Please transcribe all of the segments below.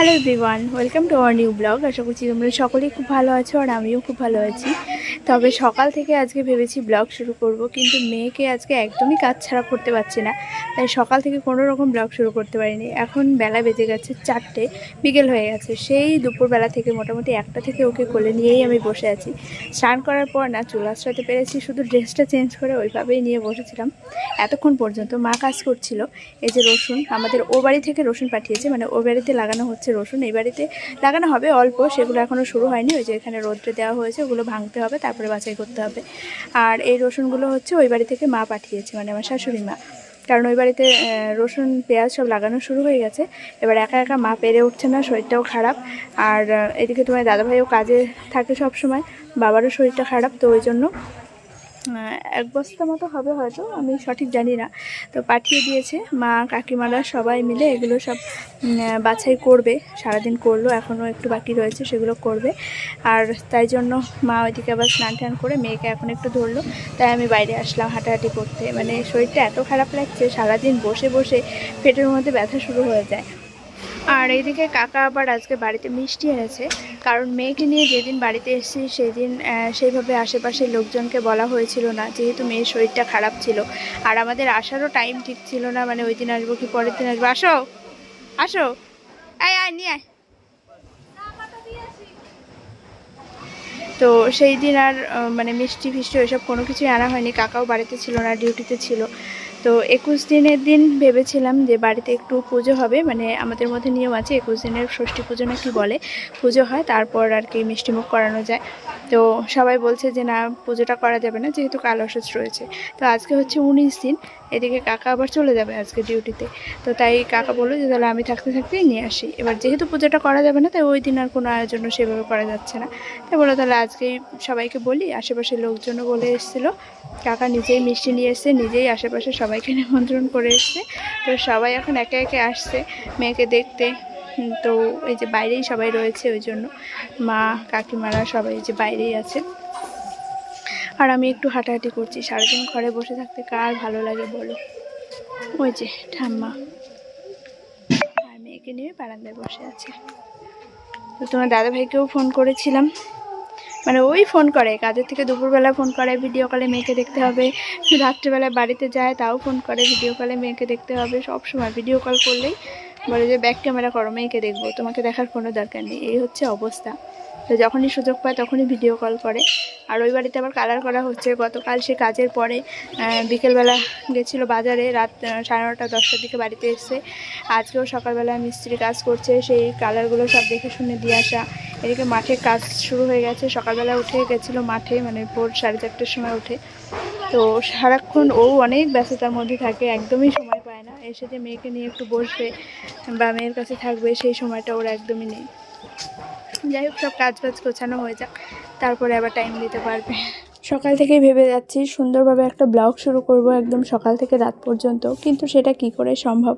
Hello everyone welcome to our new blog আশা করছি তোমরা সকলেই খুব ভালো আছো আর আমিও খুব ভালো আছি। তবে সকাল থেকে আজকে ভেবেছি ব্লগ শুরু করব, কিন্তু মেয়েকে আজকে একদমই কাজ ছাড়া করতে পারছি না। তাই সকাল থেকে কোনো রকম ব্লগ শুরু করতে পারিনি। এখন বেলা বেজে গেছে চারটে, বিকেল হয়ে গেছে। সেই দুপুরবেলা থেকে মোটামুটি একটা থেকে ওকে কোলে নিয়েই আমি বসে আছি। স্নান করার পর না চুল আশ্রাতে পেরেছি, শুধু ড্রেসটা চেঞ্জ করে ওইভাবেই নিয়ে বসেছিলাম। এতক্ষণ পর্যন্ত মা কাজ করছিল, এই যে রসুন, আমাদের ও বাড়ি থেকে রসুন পাঠিয়েছে মানে ও বাড়িতে লাগানো হচ্ছে রসুন, এই বাড়িতে লাগানো হবে অল্প, সেগুলো এখনও শুরু হয়নি, ওই যে এখানে রোদ্রে দেওয়া হয়েছে, ওগুলো ভাঙতে হবে, তারপরে বাছাই করতে হবে। আর এই রসুনগুলো হচ্ছে ওই বাড়ি থেকে মা পাঠিয়েছে মানে আমার শাশুড়ি মা। কারণ ওই বাড়িতে রসুন, পেঁয়াজ সব লাগানো শুরু হয়ে গেছে, এবার একা একা মা পেরে উঠছে না, শরীরটাও খারাপ। আর এদিকে তোমার দাদাভাইও কাজে থাকে সব সময় বাবারও শরীরটা খারাপ, তো ওই জন্য এক বস্তা মতো হবে হয়তো, আমি সঠিক জানি না। তো পাঠিয়ে দিয়েছে মা, কাকিমারা সবাই মিলে এগুলো সব বাছাই করবে, সারাদিন করল, এখনও একটু বাকি রয়েছে, সেগুলো করবে। আর তাই জন্য মা ওইদিকে আবার স্নান টান করে মেয়েকে এখন একটু ধরলো, তাই আমি বাইরে আসলাম হাঁটাহাঁটি করতে। মানে শরীরটা এত খারাপ লাগছে, সারাদিন বসে বসে পেটের মধ্যে ব্যথা শুরু হয়ে যায়। আর এইদিকে কাকা আবার আজকে বাড়িতে মিষ্টি এনেছে। কারণ মেয়েকে নিয়ে যেদিন বাড়িতে এসেছি, সেদিন সেইভাবে আশেপাশের লোকজনকে বলা হয়েছিল না, যেহেতু মেয়ের শরীরটা খারাপ ছিল। আর আমাদের আসারও টাইম ঠিক ছিল না মানে ওই দিন আসব কি পরের দিন আসব। আসো আসো। আয় আয়, নিয়ে আয়। তো সেই দিন আর মানে মিষ্টি ফিষ্টি ওইসব কোনো কিছুই আনা হয়নি। কাকাও বাড়িতে ছিল না ডিউটিতে ছিল। তো একুশ দিনের দিন ভেবেছিলাম যে বাড়িতে একটু পুজো হবে মানে আমাদের মধ্যে নিয়ম আছে একুশ দিনের ষষ্ঠী পুজো না কি বলে, পুজো হয়, তারপর আর কি মিষ্টিমুখ করানো যায়। তো সবাই বলছে যে না, পুজোটা করা যাবে না, যেহেতু কাল অসুস্থ রয়েছে। তো আজকে হচ্ছে উনিশ দিন এদিকে কাকা আবার চলে যাবে আজকে ডিউটিতে তো। তাই কাকা বলল যে, তাহলে আমি থাকতে থাকতেই নিয়ে আসি। এবার যেহেতু পুজোটা করা যাবে না, তাই ওই দিন আর কোনো আয়োজনও সেভাবে করা যাচ্ছে না। তাই বলল, তাহলে আজকেই সবাইকে বলি। আশেপাশের লোকজনও বলে এসেছিল। কাকা নিজেই মিষ্টি নিয়ে এসছে, নিজেই আশেপাশে সবাইকে নিমন্ত্রণ করে এসছে। তো সবাই এখন একে একে আসছে, মেয়েকে দেখতে। তো এই যে বাইরেই সবাই রয়েছে ওই জন্য। মা, কাকিমারা সবাই যে বাইরেই আছে আর আমি একটু হাঁটাহাঁটি করছি। সারাদিন ঘরে বসে থাকতে কার ভালো লাগে বলো? ওই যে ঠাম্মা। আর মেয়েকে নিয়ে বারান্দায় বসে আছে। তো তোমার দাদাভাইকেও ফোন করেছিলাম। মানে ওই ফোন করে। কাজের থেকে দুপুরবেলা ফোন করে ভিডিও কলে মেয়েকে দেখতে হবে। রাত্রিবেলা বাড়িতে যায়, তাও ফোন করে। ভিডিও কলে মেয়েকে দেখতে হবে। সব সময় ভিডিও কল করলেই বলে যে ব্যাক ক্যামেরা করো, মেয়েকে দেখব। তোমাকে দেখার কোনো দরকার নেই। এই হচ্ছে অবস্থা। তো যখনই সুযোগ পায় তখনই ভিডিও কল করে। আর ওই বাড়িতে আবার কালার করা হচ্ছে। গতকাল সে কাজের পরে বিকেলবেলা গেছিল বাজারে, রাত সাড়ে নটা, দশটার দিকে বাড়িতে এসছে আজকেও সকালবেলা মিস্ত্রি কাজ করছে, সেই কালারগুলো সব দেখে শুনে দিয়ে আসা। এদিকে মাঠে কাজ শুরু হয়ে গেছে। সকালবেলা উঠে গেছিল মাঠে মানে ভোর সাড়ে চারটের সময় উঠে। তো সারাক্ষণ ও অনেক ব্যস্ততার মধ্যে থাকে, একদমই সময় পায় না। এসে যে মেয়েকে নিয়ে একটু বসবে বা মেয়ের কাছে থাকবে, সেই সময়টা ওর একদমই নেই। যাই হোক, সব কাজ বাজ গোছানো হয়ে যাক। তারপরে আবার টাইম দিতে পারবে। সকাল থেকেই ভেবে যাচ্ছি, সুন্দরভাবে একটা ব্লগ শুরু করব একদম সকাল থেকে রাত পর্যন্ত। কিন্তু সেটা কি করে সম্ভব?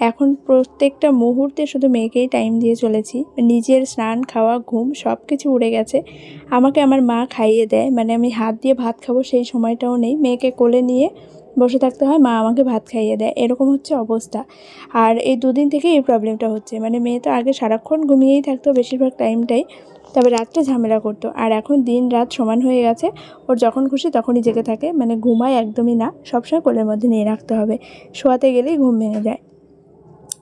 এখন প্রত্যেকটা মুহূর্তে শুধু মেয়েকেই টাইম দিয়ে চলেছি। নিজের স্নান, খাওয়া, ঘুম সব কিছু উড়ে গেছে। আমাকে আমার মা খাইয়ে দেয়। মানে আমি হাত দিয়ে ভাত খাব সেই সময়টাও নেই। মেয়েকে কোলে নিয়ে বসে থাকতে হয়, মা আমাকে ভাত খাইয়ে দেয়। এরকম হচ্ছে অবস্থা। আর এই দুদিন থেকে এই প্রবলেমটা হচ্ছে। মানে মেয়ে তো আগে সারাক্ষণ ঘুমিয়েই থাকতো বেশিরভাগ টাইমটাই তবে রাত্রে ঝামেলা করতো। আর এখন দিন রাত সমান হয়ে গেছে। ওর যখন খুশি তখনই জেগে থাকে। মানে ঘুমায় একদমই না। সবসময় কোলের মধ্যে নিয়ে রাখতে হবে। শোয়াতে গেলেই ঘুম ভেঙে যায়।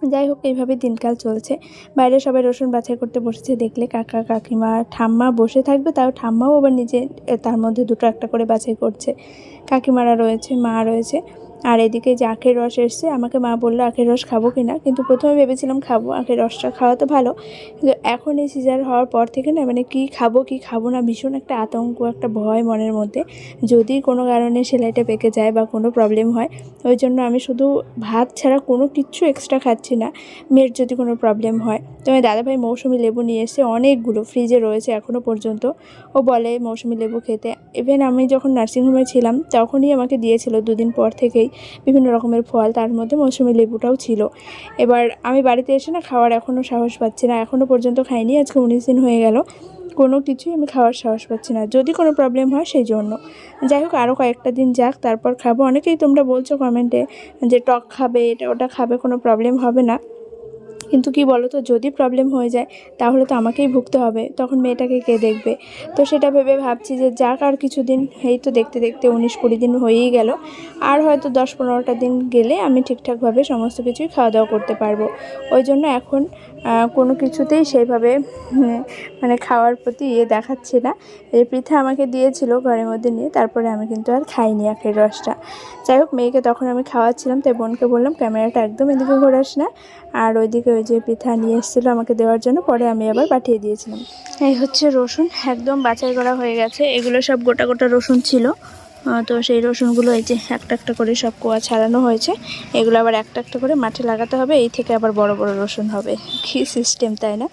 যাই হোক এইভাবে দিনকাল চলছে। বাইরে সবাই রসুন বাছাই করতে বসেছে, দেখলে কাকা, কাকিমা, ঠাম্মা বসে থাকবে, তাও ঠাম্মাও আবার নিজে তার মধ্যে দুটো একটা করে বাছাই করছে। কাকিমারা রয়েছে, মা রয়েছে। আর এদিকে যে আখের রস এসছে, আমাকে মা বলল, আখের রস খাব কি না? কিন্তু প্রথমে ভেবেছিলাম খাব, আখের রসটা খাওয়া তো ভালো। কিন্তু এখন এই সিজার হওয়ার পর থেকে না মানে কি খাব কি খাব না, ভীষণ একটা আতঙ্ক, একটা ভয় মনের মধ্যে। যদি কোনো কারণে সেলাইটা পেকে যায় বা কোনো প্রবলেম হয়, ওই জন্য আমি শুধু ভাত ছাড়া কোনো কিচ্ছু এক্সট্রা খাচ্ছি না। মেয়ের যদি কোনো প্রবলেম হয়, তো আমি দাদাভাই মৌসুমি লেবু নিয়ে এসে অনেকগুলো ফ্রিজে রয়েছে এখনও পর্যন্ত। ও বলে মৌসুমি লেবু খেতে। ইভেন আমি যখন নার্সিংহোমে ছিলাম, তখনই আমাকে দিয়েছিল দুদিন পর থেকেই। বিভিন্ন রকমের ফল, তার মধ্যে মৌসুমি লেবুটাও ছিল। এবার আমি বাড়িতে এসে না খাওয়ার এখনও সাহস পাচ্ছি না এখনও পর্যন্ত খাইনি, আজকে উনিশ দিন হয়ে গেল। কোনো কিছুই আমি খাওয়ার সাহস পাচ্ছি না, যদি কোনো প্রবলেম হয় সেই জন্য। যাই হোক আরও কয়েকটা দিন যাক, তারপর খাব। অনেকেই তোমরা বলছো কমেন্টে যে টক খাবে, এটা ওটা খাবে, কোনো প্রবলেম হবে না। কিন্তু কি বলো তো যদি প্রবলেম হয়ে যায়, তাহলে তো আমাকেই ভুগতে হবে। তখন মেয়েটাকে কে দেখবে? তো সেটা ভেবে ভাবছি যে যাক আর কিছুদিন, এই তো দেখতে দেখতে উনিশ কুড়ি দিন হয়েই গেল। আর হয়তো দশ পনেরোটা দিন গেলে আমি ঠিকঠাকভাবে সমস্ত কিছুই খাওয়া দাওয়া করতে পারব। ওই জন্য এখন কোনো কিছুতেই সেইভাবে মানে খাওয়ার প্রতি ইয়ে দেখাচ্ছি না। এই পৃথা আমাকে দিয়েছিল ঘরের মধ্যে নিয়ে, তারপরে আমি কিন্তু আর খাইনি আখের রসটা। যাই হোক, মেয়েকে তখন আমি খাওয়াচ্ছিলাম, তাই বোনকে বললাম, ক্যামেরাটা একদম এদিকে ঘোরাস না। আর ওইদিকে ওই যে পিঠা নিয়ে এসেছিল আমাকে দেওয়ার জন্য, পরে আমি আবার পাঠিয়ে দিয়েছিলাম। এই হচ্ছে রসুন, একদম বাছাই করা হয়ে গেছে। এগুলো সব গোটা গোটা রসুন ছিল। তো সেই রসুনগুলো এই যে একটা একটা করে সব কোয়া ছাড়ানো হয়েছে। এগুলো আবার একটা একটা করে মাঠে লাগাতে হবে। এই থেকে আবার বড় বড় রসুন হবে। কী সিস্টেম তাই না?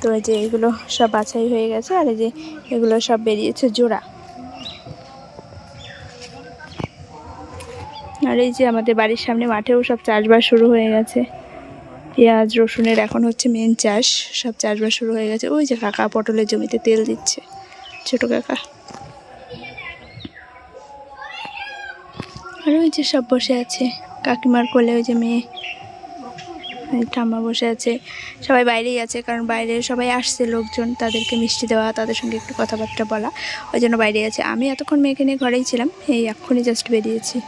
তো এই যে এগুলো সব বাছাই হয়ে গেছে, আর এই যে এগুলো সব বেরিয়েছে জোড়া। আর এই যে আমাদের বাড়ির সামনে মাঠেও সব চাষবাস শুরু হয়ে গেছে। পেঁয়াজ, রসুনের এখন হচ্ছে মেন চাষ। সব চাষবাস শুরু হয়ে গেছে। ওই যে কাকা পটলের জমিতে তেল দিচ্ছে। ছোট কাকা। আর ওই যে সব বসে আছে। কাকিমার কোলে ওই যে মেয়ে। ঠাম্মা বসে আছে। সবাই বাইরেই আছে, কারণ বাইরে সবাই আসছে লোকজন। তাদেরকে মিষ্টি দেওয়া, তাদের সঙ্গে একটু কথাবার্তা বলা। ওই জন্য বাইরেই আছে। আমি এতক্ষণ মেয়েকে নিয়ে ঘরেই ছিলাম। এই এক্ষুনি জাস্ট বেরিয়েছি।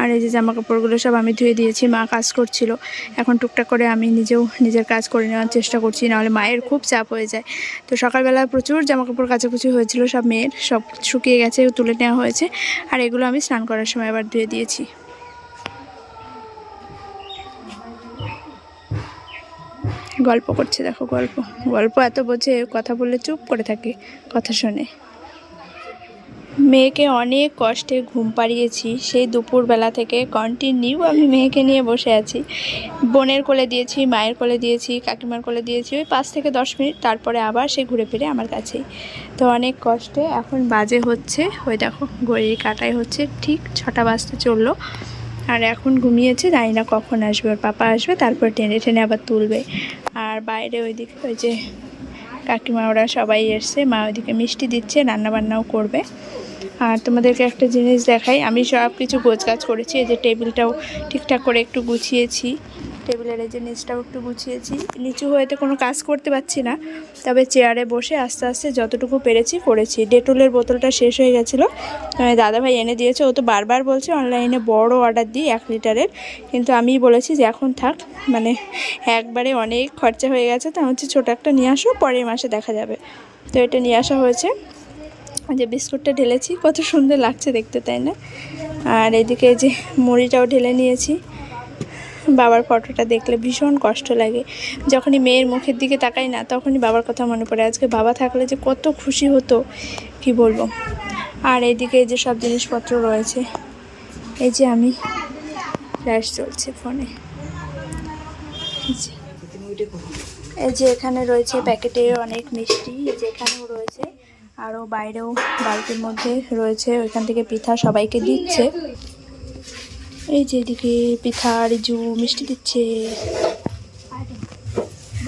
আর এই যে জামা কাপড়গুলো সব আমি ধুয়ে দিয়েছি, মা কাজ করছিল। এখন টুকটাক করে আমি নিজেও নিজের কাজ করে নেওয়ার চেষ্টা করছি, নাহলে মায়ের খুব চাপ হয়ে যায়। তো সকালবেলা প্রচুর জামা কাপড় কাচাকুচি হয়েছিল, সব মেয়ের সব শুকিয়ে গেছে, তুলে নেওয়া হয়েছে। আর এগুলো আমি স্নান করার সময় আবার ধুয়ে দিয়েছি। গল্প করছে, দেখো গল্প। গল্প এত বোঝে, কথা বললে চুপ করে থাকে, কথা শোনে। মেয়েকে অনেক কষ্টে ঘুম পাড়িয়েছি। সেই দুপুরবেলা থেকে কন্টিনিউ আমি মেয়েকে নিয়ে বসে আছি। বোনের কোলে দিয়েছি, মায়ের কোলে দিয়েছি, কাকিমার কোলে দিয়েছি। ওই পাঁচ থেকে দশ মিনিট, তারপরে আবার সে ঘুরে ফিরে আমার কাছেই। তো অনেক কষ্টে এখন বাজে হচ্ছে। ওই দেখো, ঘড়ির কাটাই হচ্ছে ঠিক ছটা বাজতে চলল। আর এখন ঘুমিয়েছে, জানি না কখন আসবে। ওর পাপা আসবে, তারপর টেনে টেনে আবার তুলবে। আর বাইরে ওইদিকে ওই যে কাকিমা, ওরা সবাই এসছে। মা ওইদিকে মিষ্টি দিচ্ছে, রান্নাবান্নাও করবে। আর তোমাদেরকে একটা জিনিস দেখাই। আমি সব কিছু গোছগাছ করেছি, এই যে টেবিলটাও ঠিকঠাক করে একটু গুছিয়েছি। টেবিলের এই যে নিচটাও একটু গুছিয়েছি। নিচু হয়েতে কোনো কাজ করতে পারছি না, তবে চেয়ারে বসে আস্তে আস্তে যতটুকু পেরেছি করেছি। ডেটলের বোতলটা শেষ হয়ে গেছিল। দাদাভাই এনে দিয়েছে, ও তো বারবার বলছে অনলাইনে বড় অর্ডার দিই এক লিটারের। কিন্তু আমি বলেছি যে এখন থাক মানে একবারে অনেক খরচা হয়ে গেছে, তা হচ্ছে ছোটো একটা নিয়ে আসো, পরের মাসে দেখা যাবে। তো এটা নিয়ে আসা হয়েছে। যে বিস্কুটটা ঢেলেছি, কত সুন্দর লাগছে দেখতে, তাই না? আর এদিকে যে মুড়িটাও ঢেলে নিয়েছি। বাবার ফটোটা দেখলে ভীষণ কষ্ট লাগে। যখনই মেয়ের মুখের দিকে তাকাই না, তখনই বাবার কথা মনে পড়ে। আজকে বাবা থাকলে যে কত খুশি হতো, কি বলব? আর এদিকে যে সব জিনিসপত্র রয়েছে। এই যে আমি ফ্ল্যাশ চলছে ফোনে। এই যে এখানে রয়েছে প্যাকেটে অনেক মিষ্টি, এই যে এখানেও আরও বাইরেও বালতির মধ্যে রয়েছে, ওইখান থেকে পিঠা সবাইকে দিচ্ছে। এই যে এদিকে পিঠা রিজু মিষ্টি দিচ্ছে।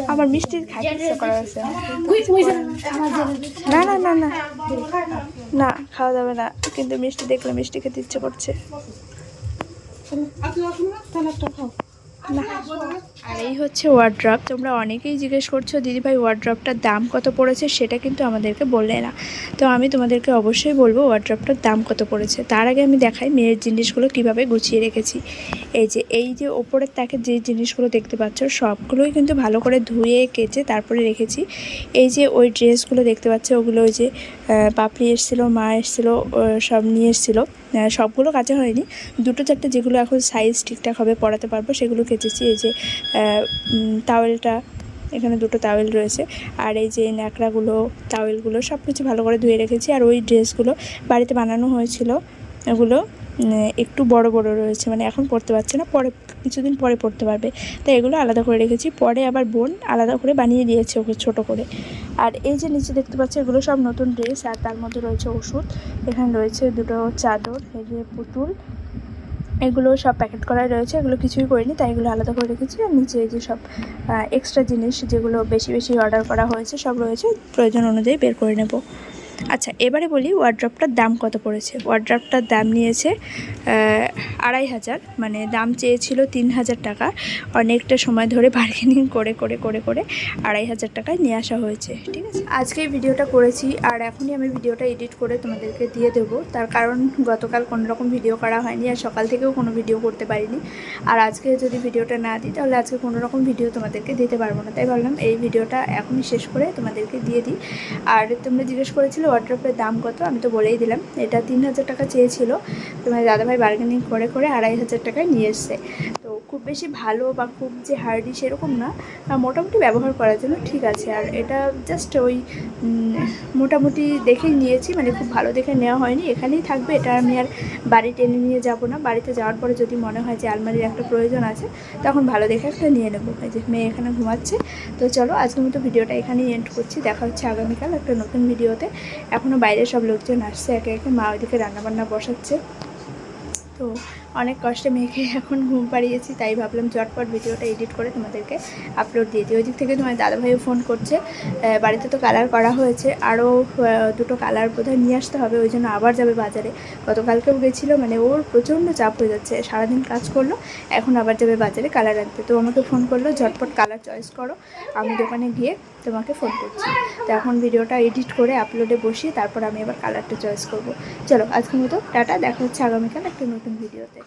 আমার মিষ্টি খাইতে করা আছে। না না না না। না, খাওয়া যাবে না। কিন্তু মিষ্টি দেখলে মিষ্টি খেতে ইচ্ছে করছে। না। আর এই হচ্ছে ওয়ার্ড্রপ তোমরা অনেকেই জিজ্ঞেস করছ, দিদিভাই ওয়ার্ড্রপটার দাম কত পড়েছে? সেটা কিন্তু আমাদেরকে বললে না। তো আমি তোমাদেরকে অবশ্যই বলব ওয়ার্ড্রপটার দাম কত পড়েছে? তার আগে আমি দেখাই মেয়ের জিনিসগুলো কীভাবে গুছিয়ে রেখেছি। এই যে এই যে ওপরের তাকে যে জিনিসগুলো দেখতে পাচ্ছ, সবগুলোই কিন্তু ভালো করে ধুয়ে, কেচে তারপরে রেখেছি। এই যে ওই ড্রেসগুলো দেখতে পাচ্ছ, ওগুলো ওই যে পাপড়ি এসেছিল, মা এসেছিল সব নিয়ে এসেছিল। সবগুলো কাচা হয়নি। দুটো চারটে যেগুলো এখন সাইজ ঠিকঠাক হবে পরাতে পারব, সেগুলো কেচেছি। এই যে তাওয়েলটা এখানে দুটো তাওয়েল রয়েছে। আর এই যে ন্যাকড়াগুলো তাওয়েলগুলো সব কিছু ভালো করে ধুয়ে রেখেছি। আর ওই ড্রেসগুলো বাড়িতে বানানো হয়েছিল। এগুলো একটু বড় বড় রয়েছে মানে এখন পড়তে পারছে না। পরে কিছুদিন পরে পড়তে পারবে। তাই এগুলো আলাদা করে রেখেছি। পরে আবার বোন আলাদা করে বানিয়ে দিয়েছে ওকে ছোট করে। আর এই যে নিচে দেখতে পাচ্ছি, এগুলো সব নতুন ড্রেস আর তার মধ্যে রয়েছে ওষুধ। এখানে রয়েছে দুটো চাদর, এই যে পুতুল। এগুলো সব প্যাকেট করাই রয়েছে। এগুলো কিছুই করিনি, তাই এগুলো আলাদা করে রেখেছি। আর নিচে যে সব এক্সট্রা জিনিস যেগুলো বেশি বেশি অর্ডার করা হয়েছে, সব রয়েছে। প্রয়োজন অনুযায়ী বের করে নেব। আচ্ছা এবারে বলি ওয়ার্ড্রপটার দাম কত পড়েছে? ওয়ার্ড্রপটার দাম নিয়েছে আড়াই হাজার মানে দাম চেয়েছিল তিন হাজার টাকা। অনেকটা সময় ধরে বার্গেনিং করে করে করে করে আড়াই হাজার টাকায় নিয়ে আসা হয়েছে, ঠিক আছে? আজকে ভিডিওটা করেছি, আর এখনই আমি ভিডিওটা এডিট করে তোমাদেরকে দিয়ে দেবো। তার কারণ গতকাল কোনো রকম ভিডিও করা হয়নি, আর সকাল থেকেও কোনো ভিডিও করতে পারিনি। আর আজকে যদি ভিডিওটা না দিই, তাহলে আজকে কোনো রকম ভিডিও তোমাদেরকে দিতে পারব না। তাই ভাবলাম এই ভিডিওটা এখনই শেষ করে তোমাদেরকে দিয়ে দিই। আর তোমরা জিজ্ঞেস করেছিলে ওয়ার্ড্রপের দাম কত? আমি তো বলেই দিলাম। এটা তিন হাজার টাকা চেয়েছিল। তোমার দাদাভাই বার্গেনিং করে করে আড়াই হাজার টাকায় নিয়ে এসছে। তো খুব বেশি ভালো বা খুব যে হার্ডি সেরকম না মোটামুটি ব্যবহার করার জন্য ঠিক আছে। আর এটা জাস্ট ওই মোটামুটি দেখেই নিয়েছি মানে খুব ভালো দেখে নেওয়া হয়নি। এখানেই থাকবে। এটা আমি আর বাড়ি টেনে নিয়ে যাব না। বাড়িতে যাওয়ার পরে যদি মনে হয় যে আলমারির একটা প্রয়োজন আছে, তখন ভালো দেখে একটা নিয়ে নেব। এই যে মেয়ে এখানে ঘুমাচ্ছে। তো চলো আজকের মতো ভিডিওটা এখানেই এন্ড করছি। দেখা হচ্ছে আগামীকাল একটা নতুন ভিডিওতে। এখনও বাইরে সব লোকজন আসছে, একে একে মা ওইদিকে রান্নাবান্না বসাচ্ছে। তো অনেক কষ্টে মেয়েকে এখন ঘুম পাড়িয়েছি, তাই ভাবলাম চটপট ভিডিওটা এডিট করে তোমাদেরকে আপলোড দিয়ে দিই। ওই দিক থেকে তোমার দাদাভাইও ফোন করছে বাড়িতে তো কালার করা হয়েছে আরও দুটো কালার বোধহয় নিয়ে আসতে হবে, ওই জন্য আবার যাবে বাজারে। গতকালকেও গেছিল মানে ওর প্রচণ্ড চাপ হয়ে যাচ্ছে, সারাদিন কাজ করল, এখন আবার যাবে বাজারে কালার আনতে। তো আমাকে ফোন করল ঝটপট কালার চয়েস করো, আমি দোকানে গিয়ে তোমাকে ফোন করছি। তো এখন ভিডিওটা এডিট করে আপলোডে বসিয়ে তারপর আমি এবার কালারটা চয়েস করব। চলো আজকের মতো টাটা, দেখা হচ্ছে আগামীকাল একটা নতুন ভিডিওতে